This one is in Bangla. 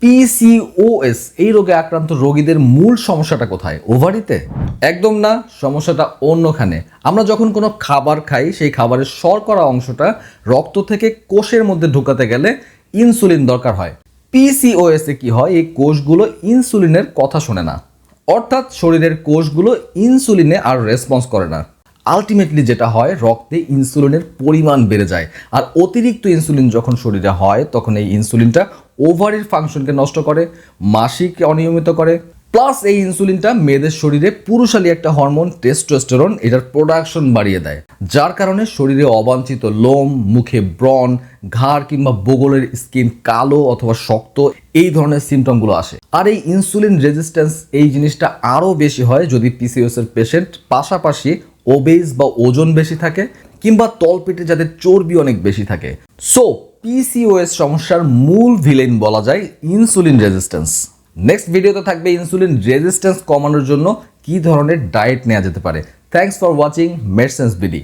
পিসিওএস এই রোগে আক্রান্ত রোগীদের মূল সমস্যাটা কোথায়? ওভারিতে? একদম না, সমস্যাটা অন্যখানে। আমরা যখন কোনো খাবার খাই, সেই খাবারের শর্করা অংশটা রক্ত থেকে কোষের মধ্যে ঢোকাতে গেলে ইনসুলিন দরকার হয়। পিসিওএস কি হয়? এই কোষগুলো ইনসুলিনের কথা শোনে না। অর্থাৎ শরীরের কোষগুলো ইনসুলিনে আর রেসপন্স করে না। আলটিমেটলি যেটা হয়, রক্তে ইনসুলিনের পরিমাণ বেড়ে যায়। আর অতিরিক্ত ইনসুলিন যখন শরীরে হয়, তখন এই ইনসুলিনটা ওভারির ফাংশনকে নষ্ট করে মাসিক অনিয়মিত করে, প্লাস এই ইনসুলিনটা মেয়েদের শরীরে পুরুষালী একটা হরমোন টেস্টোস্টেরন এটার প্রোডাকশন বাড়িয়ে দেয়। যার কারণে শরীরে অবাঞ্ছিত লোম, মুখে ব্রণ, ঘাড় কিংবা বগলের স্কিন কালো অথবা শক্ত, এই ধরনের সিমটমগুলো আসে। আর এই ইনসুলিন রেজিস্ট্যান্স এই জিনিসটা আরও বেশি হয় যদি পিসিওএস এর পেশেন্ট পাশাপাশি ওবেজ বা ওজন বেশি থাকে, কিংবা তলপেটে যাদের চর্বি অনেক বেশি থাকে। সো পিসিওএস সমস্যার মূল ভিলেন বলা যায় ইনসুলিন রেজিস্ট্যান্স নেক্সট ভিডিওতে থাকবে ইনসুলিন রেজিস্ট্যান্স কমানোর জন্য কি ধরনের ডায়েট নেওয়া যেতে পারে। Thanks for watching Medsense BD